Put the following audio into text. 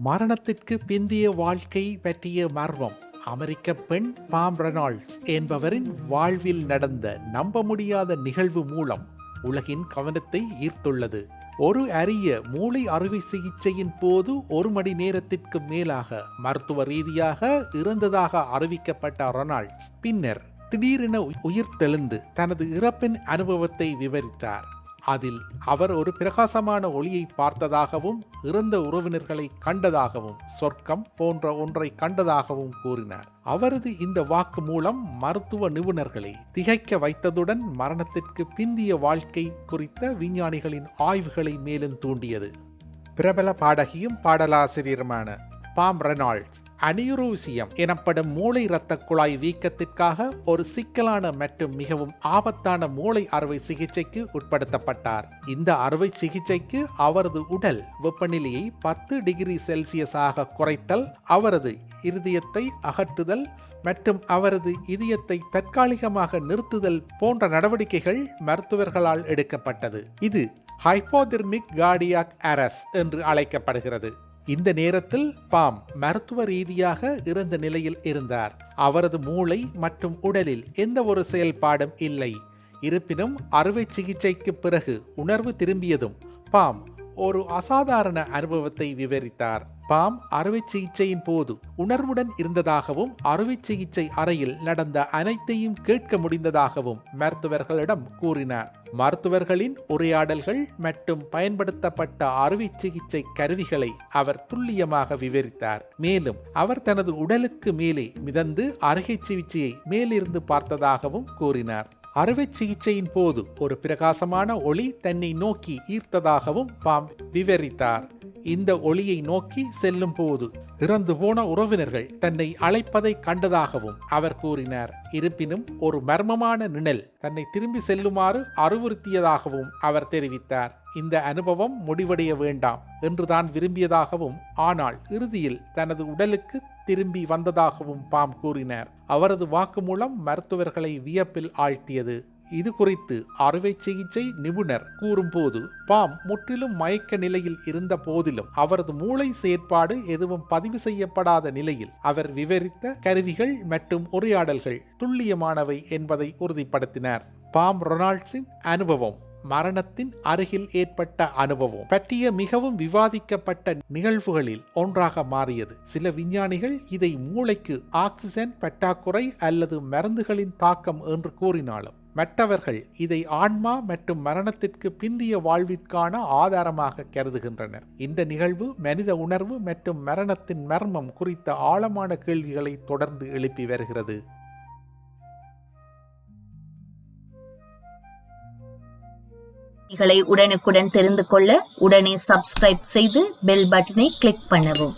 மரணத்திற்கு பிந்திய வாழ்க்கை பற்றிய மர்மம். அமெரிக்க பெண் பாம் ரெனால்ட்ஸ் என்பவரின் வாழ்வில் நடந்த நம்ப முடியாத நிகழ்வு மூலம் உலகின் கவனத்தை ஈர்த்துள்ளது. ஒரு அரிய மூளை அறுவை சிகிச்சையின் போது ஒரு மணி நேரத்திற்கு மேலாக மருத்துவ ரீதியாக இறந்ததாக அறிவிக்கப்பட்ட ரொனால்ட்ஸ் பின்னர் திடீரென உயிர்த்தெழுந்து தனது இறப்பின் அனுபவத்தை விவரித்தார். அதில் அவர் ஒரு பிரகாசமான ஒளியை பார்த்ததாகவும் இறந்த உறவினர்களை கண்டதாகவும் சொர்க்கம் போன்ற ஒன்றை கண்டதாகவும் கூறினார். அவரது இந்த வாக்கு மூலம் மருத்துவ நிபுணர்களை திகைக்க வைத்ததுடன் மரணத்திற்கு பிந்திய வாழ்க்கை குறித்த விஞ்ஞானிகளின் ஆய்வுகளை மேலும் தூண்டியது. பிரபல பாடகியும் பாடலாசிரியருமான பாம் ரெனால்ட்ஸ் அனியுரூசியம் எனப்படும் மூளை இரத்த குழாய் வீக்கத்திற்காக ஒரு சிக்கலான மற்றும் மிகவும் ஆபத்தான மூளை அறுவை சிகிச்சைக்கு உட்படுத்தப்பட்டார். இந்த அறுவை சிகிச்சைக்கு அவரது உடல் வெப்பநிலையை பத்து டிகிரி செல்சியஸாக குறைத்தல் அவரது இருதயத்தை அகற்றுதல் மற்றும் அவரது இதயத்தை தற்காலிகமாக நிறுத்துதல் போன்ற நடவடிக்கைகள் மருத்துவர்களால் எடுக்கப்பட்டது. இது ஹைப்போதிர்மிக் கார்டியாக் அரஸ் என்று அழைக்கப்படுகிறது. இந்த நேரத்தில் பாம் மருத்துவ ரீதியாக இறந்த நிலையில் இருந்தார். அவரது மூளை மற்றும் உடலில் எந்த ஒரு செயல்பாடும் இல்லை. இருப்பினும் அறுவை சிகிச்சைக்கு பிறகு உணர்வு திரும்பியதும் பாம் ஒரு அசாதாரண அனுபவத்தை விவரித்தார். பாம் அறுவை சிகிச்சையின் போது உணர்வுடன் இருந்ததாகவும் அறுவை சிகிச்சை அறையில் நடந்த அனைத்தையும் கேட்க முடிந்ததாகவும் மருத்துவர்களிடம் கூறினார். மருத்துவர்களின் உரையாடல்கள் மற்றும் பயன்படுத்தப்பட்ட அறுவை சிகிச்சை கருவிகளை அவர் துல்லியமாக விவரித்தார். மேலும் அவர் தனது உடலுக்கு மேலே மிதந்து அறுகை சிகிச்சையை மேலிருந்து பார்த்ததாகவும் கூறினார். அறுவை சிகிச்சையின் போது ஒரு பிரகாசமான ஒளி தன்னை நோக்கி ஈர்த்ததாகவும் பாம் விவரித்தார். இந்த ஒளியை நோக்கி செல்லும் போது இறந்து போன உறவினர்கள் தன்னை அழைப்பதை கண்டதாகவும் அவர் கூறினார். இருப்பினும் ஒரு மர்மமான நிழல் தன்னை திரும்பி செல்லுமாறு அறிவுறுத்தியதாகவும் அவர் தெரிவித்தார். இந்த அனுபவம் முடிவடைய வேண்டாம் என்றுதான் விரும்பியதாகவும் ஆனால் இறுதியில் தனது உடலுக்கு திரும்பி வந்ததாகவும் பாம் கூறினார். அவரது வாக்குமூலம் மருத்துவர்களை வியப்பில் ஆழ்த்தியது. இது குறித்து அறுவை சிகிச்சை நிபுணர் கூறும்போது பாம் முற்றிலும் மயக்க நிலையில் இருந்த போதிலும் அவரது மூளை செயற்பாடு எதுவும் பதிவு செய்யப்படாத நிலையில் அவர் விவரித்த கருவிகள் மற்றும் உரையாடல்கள் துல்லியமானவை என்பதை உறுதிப்படுத்தினார். பாம் ரொனால்ட்ஸின் அனுபவம் மரணத்தின் அருகில் ஏற்பட்ட அனுபவம் பற்றிய மிகவும் விவாதிக்கப்பட்ட நிகழ்வுகளில் ஒன்றாக மாறியது. சில விஞ்ஞானிகள் இதை மூளைக்கு ஆக்சிஜன் பற்றாக்குறை அல்லது மருந்துகளின் தாக்கம் என்று கூறினாலும் மற்றவர்கள் இதை ஆன்மா மற்றும் மரணத்திற்கு பிந்திய வாழ்விற்கான ஆதாரமாக கருதுகின்றனர். இந்த நிகழ்வு மனித உணர்வு மற்றும் மரணத்தின் மர்மம் குறித்த ஆழமான கேள்விகளை தொடர்ந்து எழுப்பி வருகிறது. உடனுக்குடன் தெரிந்து கொள்ள உடனே சப்ஸ்கிரைப் செய்து பெல் பட்டனை கிளிக் பண்ணவும்.